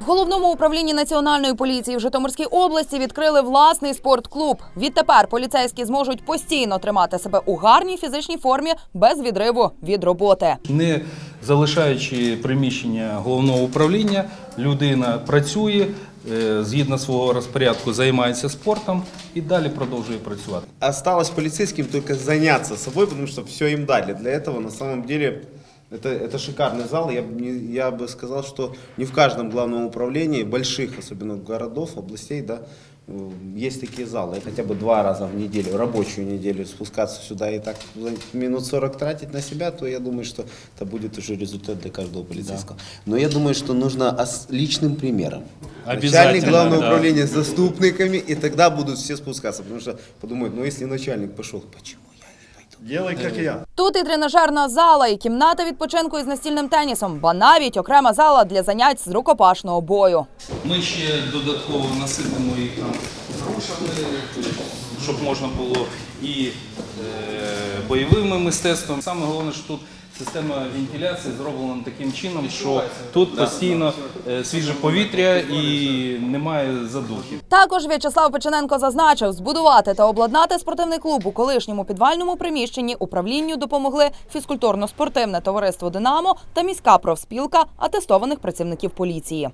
В головному управлінні національної поліції в Житомирській області відкрили власний спортклуб. Відтепер поліцейські зможуть постійно тримати себе у гарній фізичній формі без відриву від роботи. Не залишаючи приміщення головного управління, людина працює е, згідно свого розпорядку, займається спортом і далі продовжує працювати. Осталось полицейским только заняться собой, потому что все им дали. Для этого на самом деле это, это шикарный зал. Я, я бы сказал, что не в каждом главном управлении, больших, особенно городов, областей, да, э, есть такие залы. Хотя бы два раза в неделю, рабочую неделю спускаться сюда и так минут 40 тратить на себя, то я думаю, что это будет уже результат для каждого полицейского. Но я думаю, что нужно личным примером. Начальник главного да. управления с заступниками, и тогда будут все спускаться. Потому что подумают, ну если начальник пошел, почему я як і я. Тут і тренажерна зала, і кімната відпочинку із настільним тенісом, ба навіть окрема зала для занять з рукопашного бою. Ми ще додатково наситимо їх там грушами, щоб можна було і е, бойовими мистецтвами. Саме головне, що тут система вентиляції зроблена таким чином, що тут постійно е, свіже повітря і немає задухів. Також В'ячеслав Печененко зазначив, збудувати та обладнати спортивний клуб у колишньому підвальному приміщенні управлінню допомогли фізкультурно-спортивне товариство Динамо та міська профспілка атестованих працівників поліції.